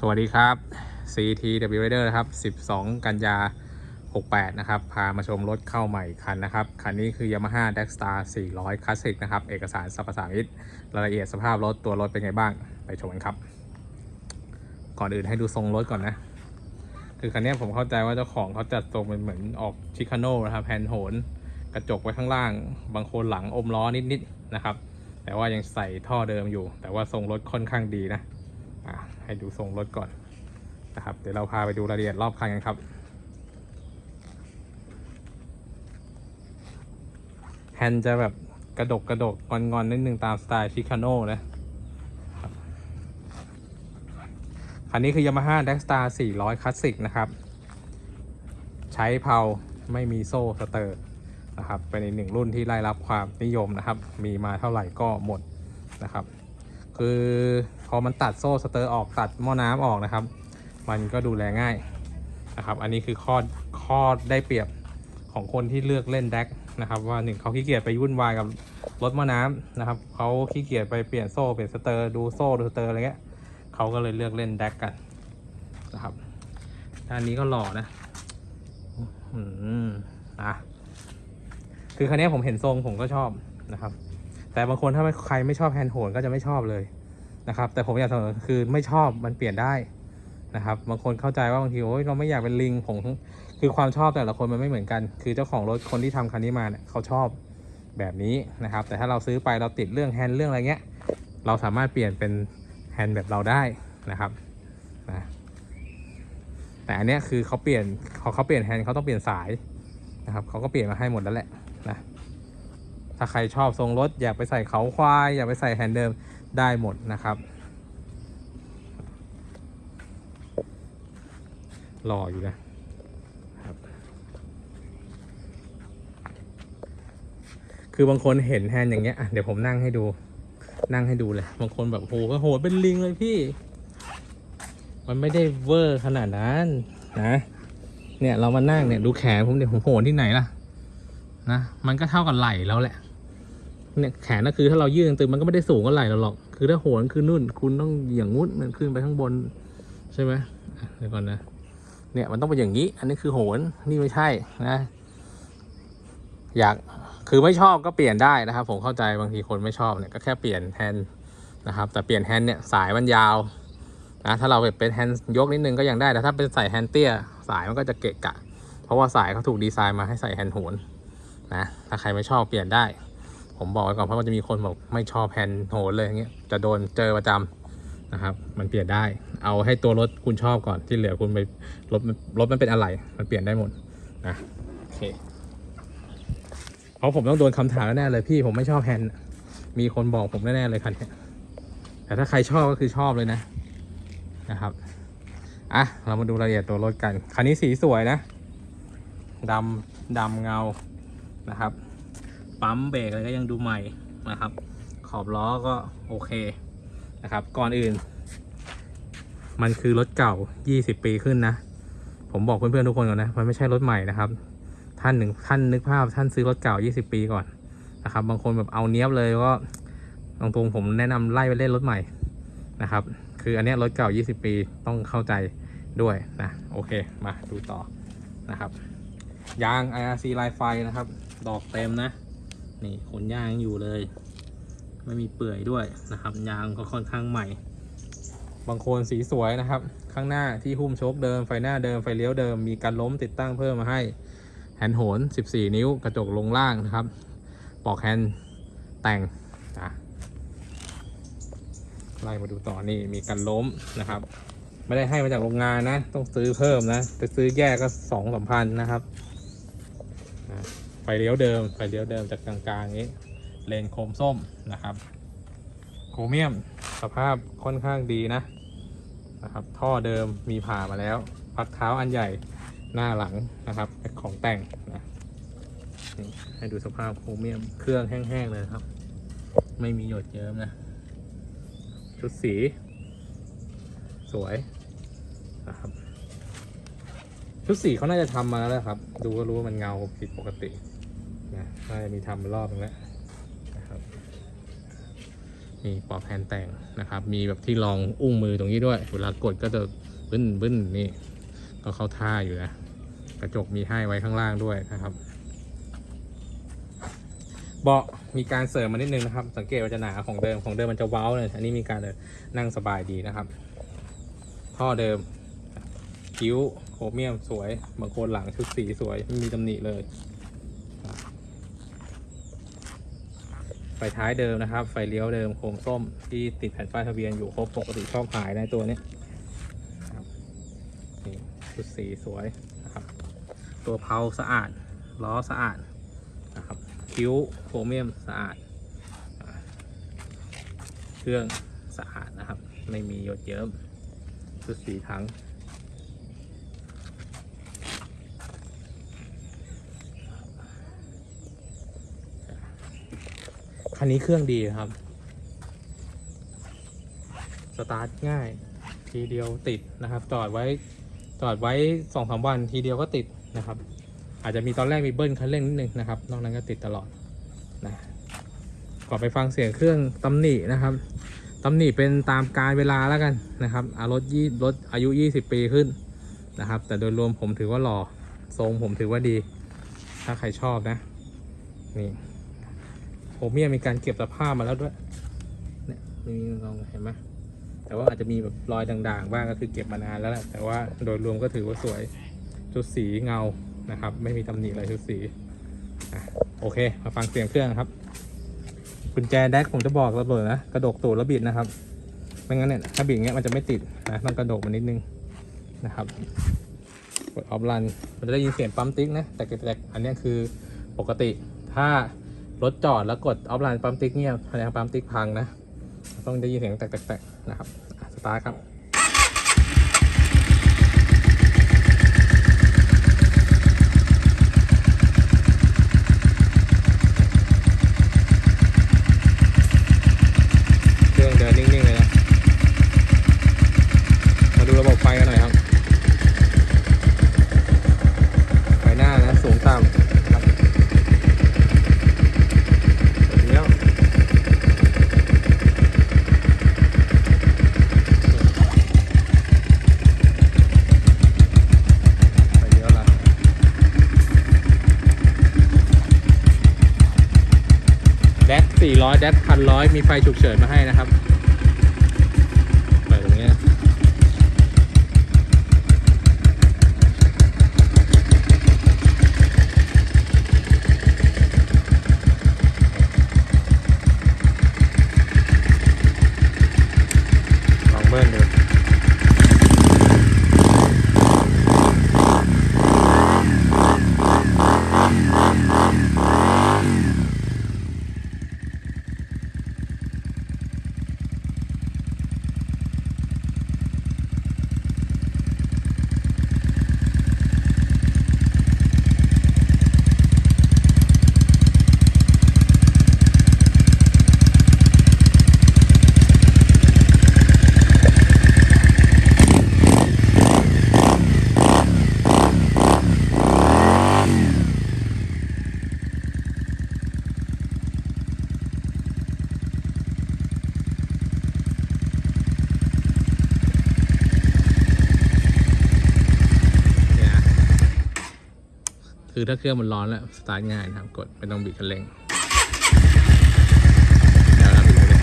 สวัสดีครับ CTW Rider นะครับ 12 กันยา 68 นะครับ พามาชมรถเข้าใหม่คันนะครับ คันนี้คือ Yamaha d e x t a r 400 Classic นะครับ เอกสารสรรพสามิตรายละเอียดสภาพรถตัวรถเป็นไงบ้าง ไปชมกันครับ ก่อนอื่นให้ดูทรงรถก่อนนะ คือคันนี้ผมเข้าใจว่าเจ้าของเขาจัดทรงเป็นเหมือนออกชิคาโน่นะครับแฮนด์โหน กระจกไว้ข้างล่าง บางคนหลังอมล้อนิดๆนะครับ แต่ว่ายังใส่ท่อเดิมอยู่ แต่ว่าทรงรถค่อนข้างดีนะ ให้ดูทรงรถก่อนนะครับ เดี๋ยวเราพาไปดูรายละเอียดรอบคันกันครับแฮนจะแบบกระดกกระดกงอนงอนนิดนึงตามสไตล์ชิคาโน่นะคันนี้คือ Yamaha d e x t a r 400 Classic นะครับ ใช้เพาไม่มีโซ่สเตอร์นะครับ เป็นอีกหนึ่งรุ่นที่ได้รับความนิยมนะครับ มีมาเท่าไหร่ก็หมดนะครับ คือพอมันตัดโซ่สเตอร์ออกตัดหม้อน้ำออกนะครับ มันก็ดูแลง่ายนะครับ อันนี้คือข้อข้อได้เปรียบของคนที่เลือกเล่นแดกนะครับ ว่าหนึ่งเขาขี้เกียจไปยุ่นวายกับรถหม้อน้ำนะครับเขาขี้เกียจไปเปลี่ยนโซ่เปลี่ยนสเตอร์ดูโซ่ดูสเตอร์อะไรเงี้ยเขาก็เลยเลือกเล่นแดกกันนะครับด้านนี้ก็หล่อนะอืมอะคือคันนี้ผมเห็นทรงผมก็ชอบนะครับ แต่บางคนถ้าใครไม่ชอบแฮนด์โหนก็จะไม่ชอบเลย นะครับ แต่ผมอยากเสนอคือไม่ชอบมันเปลี่ยนได้นะครับ บางคนเข้าใจว่าบางทีโอ้ยเราไม่อยากเป็นลิงผมคือความชอบแต่ละคนมันไม่เหมือนกัน คือเจ้าของรถคนที่ทำคันนี้มาเนี่ยเขาชอบแบบนี้นะครับ แต่ถ้าเราซื้อไปเราติดเรื่องแฮนด์เรื่องอะไรเงี้ย เราสามารถเปลี่ยนเป็นแฮนด์แบบเราได้นะครับนะแต่อันเนี้ยคือเขาเปลี่ยนเขาเขาเปลี่ยนแฮนด์เขาต้องเปลี่ยนสายนะครับเขาก็เปลี่ยนมาให้หมดแล้วแหละนะถ้าใครชอบทรงรถ อยากไปใส่เขาควาย อยากไปใส่แฮนด์เดิม ได้หมดนะครับ รออยู่นะครับ คือบางคนเห็นแฮนด์อย่างเงี้ยเดี๋ยวผมนั่งให้ดู นั่งให้ดูเลย บางคนแบบโหก็โหเป็นลิงเลยพี่ มันไม่ได้เวอร์ขนาดนั้นนะเนี่ยเรามานั่งเนี่ยดูแขนผมเดี๋ยวผมโหนที่ไหนล่ะนะมันก็เท่ากับไหล่แล้วแหละ เนี่ยแขนก็คือถ้าเรายืดตึงมันก็ไม่ได้สูงกว่าไหล่เราหรอก คือถ้าโหนคือนุ่น คุณต้องอย่างงุ้นมันขึ้นไปข้างบนใช่ไหมเดี๋ยวก่อนนะ เนี่ยมันต้องเป็นอย่างนี้ อันนี้คือโหน นี่ไม่ใช่นะ อยาก คือไม่ชอบก็เปลี่ยนได้นะครับ ผมเข้าใจบางทีคนไม่ชอบเนี่ยก็แค่เปลี่ยนแฮนด์นะครับ แต่เปลี่ยนแฮนด์เนี่ยสายมันยาวนะ ถ้าเราเป็นแฮนด์ยกนิดนึงก็ยังได้ แต่ถ้าเป็นใส่แฮนด์เตี้ยสายมันก็จะเกะกะ เพราะว่าสายเขาถูกดีไซน์มาให้ใส่แฮนด์โหนนะ ถ้าใครไม่ชอบเปลี่ยนได้ ผมบอกไว้ก่อนเพราะว่าจะมีคนบอกไม่ชอบแฮนด์โหนเลยอย่างเงี้ยจะโดนเจอประจำนะครับ มันเปลี่ยนได้ เอาให้ตัวรถคุณชอบก่อนที่เหลือคุณไปรถรถมันเป็นอะไรมันเปลี่ยนได้หมดนะโอเคเพราะผมต้องโดนคำถามแน่เลยพี่ผมไม่ชอบแฮนด์มีคนบอกผมแน่เลยคันนี้แต่ถ้าใครชอบก็คือชอบเลยนะนะครับอะเรามาดูรายละเอียดตัวรถกันคันนี้สีสวยนะดำดำเงานะครับ ปั๊มเบรกอะไรก็ยังดูใหม่นะครับ ขอบล้อก็โอเคนะครับ ก่อนอื่น มันคือรถเก่า 20 ปีขึ้นนะ ผมบอกเพื่อนๆทุกคนก่อนนะ มันไม่ใช่รถใหม่นะครับ ท่านหนึ่งท่านนึกภาพท่านซื้อรถเก่า 20 ปีก่อนนะครับ บางคนแบบเอาเนี้ยบเลยก็ตรงๆผมแนะนำไล่ไปเล่นรถใหม่นะครับ คืออันนี้รถเก่า 20 ปีต้องเข้าใจด้วยนะโอเคมาดูต่อนะครับยาง IRC ลายไฟนะครับ ดอกเต็มนะ นี่ขนยางอยู่เลย ไม่มีเปื่อยด้วยนะครับ ยางก็ค่อนข้างใหม่ บางคนสีสวยนะครับ ข้างหน้าที่หุ้มโชคเดิมไฟหน้าเดิมไฟเลี้ยวเดิมมีการล้มติดตั้งเพิ่มมาให้แฮนด์โหน 14 นิ้วกระจกลงล่างนะครับ ปอกแฮนด์แต่งไล่มาดูต่อนี่มีการล้มนะครับ ไม่ได้ให้มาจากโรงงานนะ ต้องซื้อเพิ่มนะไปซื้อแยกก็สองสามพันนะครับ ฟเลี้ยวเดิม ไฟเลี้ยวเดิมจากกลางๆนี้ เลนโครมส้มนะครับ โครเมียมสภาพค่อนข้างดีนะนะครับ ท่อเดิมมีผ่ามาแล้ว พักเท้าอันใหญ่หน้าหลังนะครับของแต่งนะให้ดูสภาพโครเมียมเครื่องแห้งๆเลยครับ ไม่มีหยดเยิ้มนะ ชุดสี สวยนะครับชุดสีเขาน่าจะทำมาแล้วครับ ดูก็รู้ว่ามันเงาผิดปกติ นะน่าจะมีทำมารอบนึงแล้วนะครับ มีปลอกแผนแต่งนะครับ มีแบบที่รองอุ้งมือตรงนี้ด้วย เวลากดก็จะบึ้นบึ้นนี่ ก็เข้าท่าอยู่นะกระจกมีให้ไว้ข้างล่างด้วยนะครับ เบาะมีการเสริมมานิดนึงนะครับ สังเกตว่าจะหนาของเดิมของเดิมมันจะเว้าเลยอันนี้มีการนั่งสบายดีนะครับท่อเดิมคิ้วโครเมียมสวยบางคนหลังชุดสีสวยไม่มีตำหนิเลย ไฟท้ายเดิมนะครับ ไฟเลี้ยวเดิมโครงส้มที่ติดแผ่นป้ายทะเบียนอยู่ครบปกติชอบหายในตัวนี้ชุดสีสวยนะครับ ตัวเพลาสะอาด ล้อสะอาดนะครับ คิ้วโครเมียมสะอาด เครื่องสะอาดนะครับ ไม่มีหยดเยิ้มชุดสีทั้ง คันนี้เครื่องดีครับ สตาร์ทง่าย ทีเดียวติดนะครับ จอดไว้จอดไว้สองสามวันทีเดียวก็ติดนะครับ อาจจะมีตอนแรกมีเบิ้ลคันเร่งนิดนึงนะครับ นอกนั้นก็ติดตลอดนะก่อนไปฟังเสียงเครื่องตำหนินะครับตำหนิเป็นตามการเวลาแล้วกันนะครับอารถยี่รถอายุ 20 ปีขึ้นนะครับ แต่โดยรวมผมถือว่าหล่อทรงผมถือว่าดี ถ้าใครชอบนะ นี่ ผมเนี่ยมีการเก็บสภาพมาแล้วด้วยเนี่ยมีลองเห็นไหมแต่ว่าอาจจะมีแบบรอยด่างๆ บ้างก็คือเก็บมานานแล้วแหละแต่ว่าโดยรวมก็ถือว่าสวยชุดสีเงานะครับ ไม่มีตำหนิอะไรชุดสีอะโอเค มาฟังเสียงเครื่องครับกุญแจแดกผมจะบอกระเบิดนะกระดกตูดแล้วบิดนะครับไม่งั้นเนี่ยถ้าบิดเงี้ยมันจะไม่ติดนะต้องกระดกมันนิดนึงนะครับกดออฟรันมันจะได้ยินเสียงปั๊มติ๊กนะแต่แต่อันนี้คือปกติถ้า รถจอดแล้วกดออฟไลน์ปั๊มติ๊กเงียบแสดงปั๊มติ๊กพังนะ ต้องได้ยินเสียงแตกๆนะครับ สตาร์ทครับ เครื่องเดินนิ่ง ๆ เลยนะ มาดูระบบไฟกันหน่อยครับ ไฟหน้านะ สูงต่ำครับ เดี๋ยวไปเดี๋ยวละแดก 400แดดพันร้อยมีไฟฉุกเฉินมาให้นะครับเปิดตรงนี้ลองเบิ้ลดู คือถ้าเครื่องมันร้อนแล้วสตาร์ทง่ายนะครับกดไม่ต้องบิดคันเร่งเดี๋ยวราบิดคันเร่ง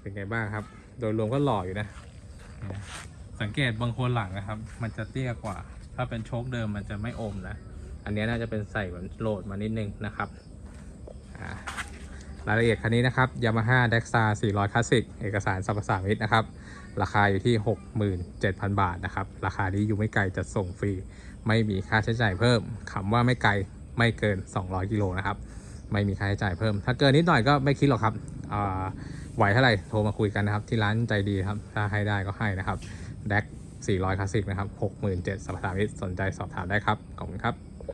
เป็นไงบ้างครับ โดยรวมก็หล่ออยู่นะ สังเกตบางคนหลังนะครับ มันจะเตี้ยกว่า ถ้าเป็นโชคเดิมมันจะไม่อมนะ อันนี้น่าจะเป็นใส่เหมือนโหลดมานิดนึงนะครับ อ่า รายละเอียดคันนี้นะครับ Yamaha d e x a 400 Classic เอกสารสรรพสามิตนะครับ ราคาอยู่ที่ 67,000 บาทนะครับ ราคานี้อยู่ไม่ไกลจะส่งฟรี ไม่มีค่าใช้จ่ายเพิ่มคำว่าไม่ไกลไม่เกิน 200 กิโลนะครับ ไม่มีค่าใช้จ่ายเพิ่ม ถ้าเกินนิดหน่อยก็ไม่คิดหรอกครับอ่าไหวเท่าไหร่โทรมาคุยกันนะครับ ที่ร้านใจดีครับ ถ้าให้ได้ก็ให้นะครับ d e x 400 Classic นะครับ 67,000สรรพสามิตสนใจสอบถามได้ครับ ขอบคุณครับ